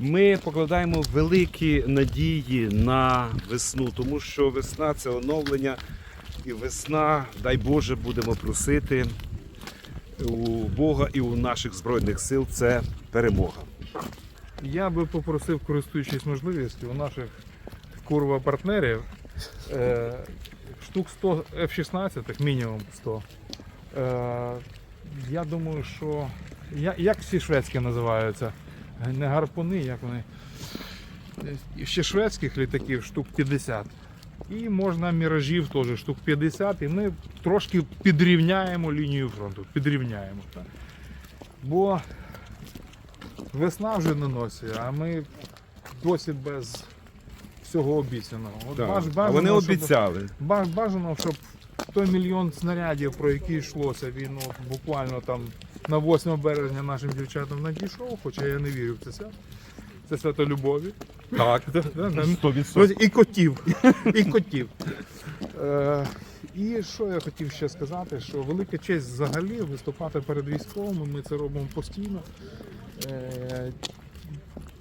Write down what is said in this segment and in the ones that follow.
Ми покладаємо великі надії на весну, тому що весна це оновлення, і весна, дай Боже, будемо просити у Бога і у наших збройних сил це перемога. Я би попросив, користуючись можливістю, у наших курва партнерів е, штук 100 F-16, мінімум 100. Е, я думаю, що. Як всі шведські називаються? Не гарпуни, як вони. Ще шведських літаків штук 50. І можна міражів теж штук 50, і ми трошки підрівняємо лінію фронту. Підрівняємо. Так. Бо Весна вже на носі, а ми досі без всього обіцяного. От баж- а бажано, вони щоб- обіцяли. ба- Бажано, щоб той мільйон снарядів, про який йшлося, він от буквально там на 8 березня нашим дівчатам надійшов, хоча я не вірю в це свято. Це свято любові. Так, Ось І котів. І котів. Е, і що я хотів ще сказати, що велика честь взагалі виступати перед військовими, ми це робимо постійно. Е,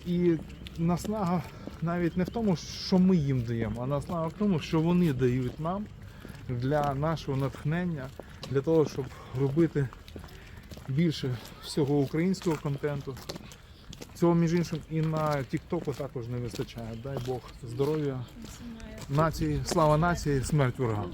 і наснага навіть не в тому, що ми їм даємо, а наснага в тому, що вони дають нам для нашого натхнення, для того, щоб робити більше всього українського контенту. Цього, між іншим, і на Тіктоку також не вистачає. Дай Бог здоров'я нації, слава нації, смерть ворогам.